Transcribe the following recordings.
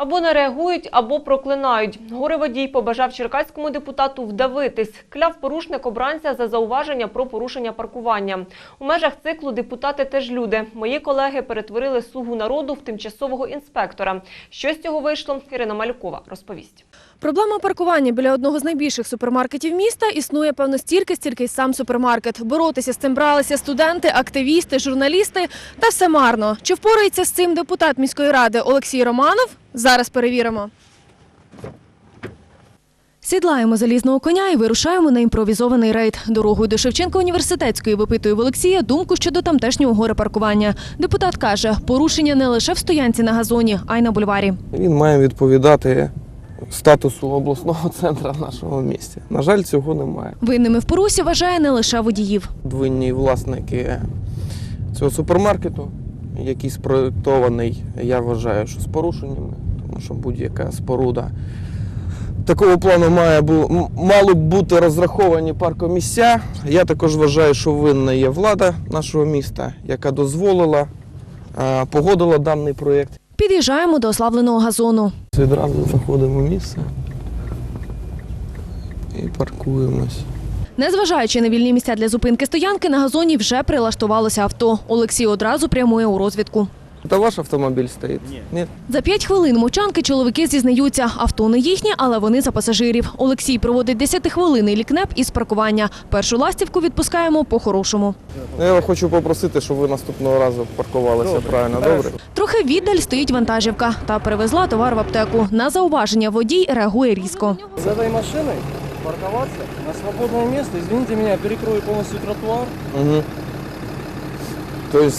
Або не реагують, або проклинають. Горе-водій побажав черкаському депутату вдавитись. Кляв порушник обранця за зауваження про порушення паркування. У межах циклу депутати теж люди. Мої колеги перетворили сугу народу в тимчасового інспектора. Що з цього вийшло, Ірина Малюкова розповість. Проблема паркування біля одного з найбільших супермаркетів міста існує певно стільки, стільки й сам супермаркет. Боротися з цим бралися студенти, активісти, журналісти. Та все марно. Чи впорається з цим депутат міської ради Олексій Романов? Зараз перевіримо. Сідлаємо залізного коня і вирушаємо на імпровізований рейд. Дорогою до Шевченка університетської випитує в Олексія думку щодо тамтешнього горе паркування. Депутат каже, порушення не лише в стоянці на газоні, а й на бульварі. Він має відповідати статусу обласного центру в нашому місті. На жаль, цього немає. Винними в порусі вважає не лише водіїв. Винні власники цього супермаркету, який спроєктований, я вважаю, що з порушеннями, тому що будь-яка споруда такого плану має бу, м- мали б бути розраховані паркомісця. Я також вважаю, що винна є влада нашого міста, яка дозволила, погодила даний проєкт. Під'їжджаємо до ославленого газону. Відразу знаходимо місце і паркуємось. Незважаючи на вільні місця для зупинки стоянки, на газоні вже прилаштувалося авто. Олексій одразу прямує у розвідку. Це ваш автомобіль стоїть? Ні. Ні. За п'ять хвилин мовчанки чоловіки зізнаються, авто не їхнє, але вони за пасажирів. Олексій проводить 10-хвилинний лікнеп із паркування. Першу ластівку відпускаємо по-хорошому. Ну, Я хочу попросити, щоб ви наступного разу паркувалися правильно. Добре? Трохи віддаль стоїть вантажівка та перевезла товар в аптеку. На зауваження водій реагує різко. З этой машиной паркуватися на свободне місце, извините мене, перекрою повністю тротуар. Угу. Тобто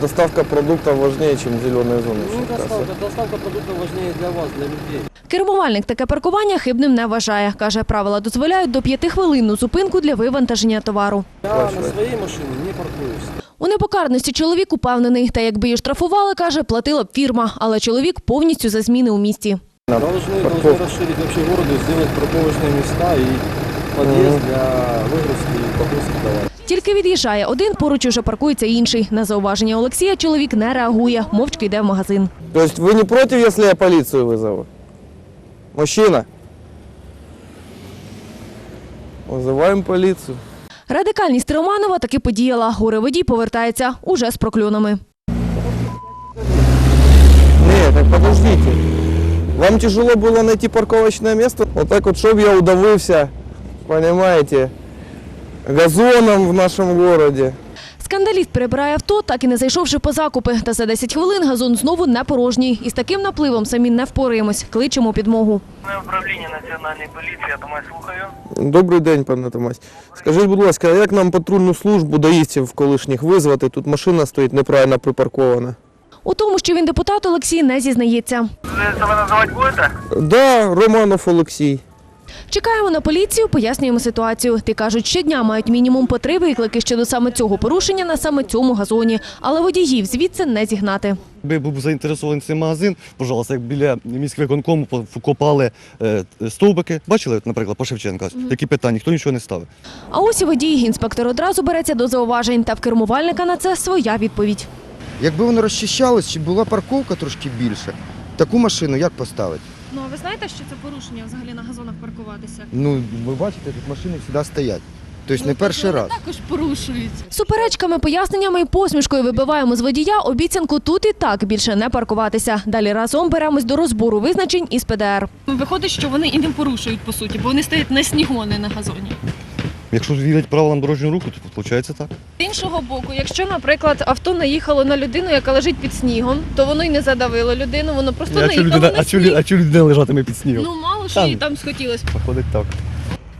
доставка продуктів важливіше, ніж зелені зони. Ну, доставка, доставка продуктов важнее для вас, для людей. Кермувальник таке паркування хибним не вважає. Каже, правила дозволяють до п'ятихвилинну зупинку для вивантаження товару. Я Бачу. на своей машине не паркуюсь. У непокарності чоловік упевнений, та якби її штрафували, каже, платила б фірма. Але чоловік повністю за зміни у місті. Должны, должны Парковка. расширить вообще городу, сделать парковочные места и подъезд для выгрузки и погрузки товаров. Тільки від'їжджає один, поруч уже паркується інший. На зауваження Олексія чоловік не реагує, мовчки йде в магазин. Тобто ви не проти, якщо я поліцію визову? Мужчина? Визиваємо поліцію. Радикальність Романова таки подіяла. Горе-водій повертається уже з прокльонами. Ні, так подождите. Вам тяжело было найти парковочное место? Вот так вот, чтобы я удавился, понимаете, газоном в нашем городе. Скандаліст перебирає авто, так і не зайшовши по закупи. Та за 10 хвилин газон знову не порожній. І з таким напливом самі не впораємось. Кличемо підмогу. Управління національної поліції, я Томас слухаю. Добрий день, пане Томась. Скажіть, будь ласка, а як нам патрульну службу доїздів колишніх визвати? Тут машина стоїть неправильно припаркована. У тому, що він депутат, Олексій не зізнається. Ви себе називати будете? Да, Романов Олексій. Чекаємо на поліцію, пояснюємо ситуацію. Ти кажуть, щодня мають мінімум по три виклики щодо саме цього порушення на саме цьому газоні. Але водіїв звідси не зігнати. Якби був заінтересований цей магазин, пожалуйста, як біля міськвиконкому покопали е, стовбики. Бачили, наприклад, по Шевченка, які питання, ніхто нічого не ставив. А ось і водій. Інспектор одразу береться до зауважень. Та в кермувальника на це своя відповідь. Якби воно розчищалось, чи була парковка трошки більше, таку машину як поставити? Ну а ви знаєте, що це порушення взагалі на газонах паркуватися? Ну, ви бачите, тут машини завжди стоять. Тобто не перший раз. Також порушують. Суперечками, поясненнями і посмішкою вибиваємо з водія обіцянку тут і так більше не паркуватися. Далі разом беремось до розбору визначень із ПДР. Виходить, що вони і не порушують по суті, бо вони стоять на снігу, а не на газоні. Якщо вірять правилам дорожнього руху, то виходить так. З іншого боку, якщо, наприклад, авто наїхало на людину, яка лежить під снігом, то воно й не задавило людину, воно просто наїхало на сніг. чого людина лежатиме під снігом? Ну мало що Там. їй там схотілося. Виходить так.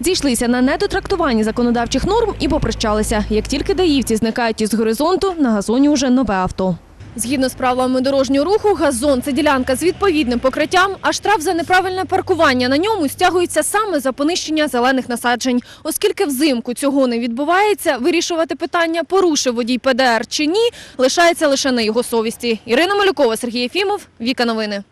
Зійшлися на недотрактуванні законодавчих норм і попрощалися. Як тільки даївці зникають із горизонту, на газоні вже нове авто. Згідно з правилами дорожнього руху, газон це ділянка з відповідним покриттям, а штраф за неправильне паркування на ньому стягується саме за понищення зелених насаджень. Оскільки взимку цього не відбувається, вирішувати питання, порушив водій ПДР чи ні, лишається лише на його совісті. Ірина Малюкова, Сергій Єфімов, Віка Новини.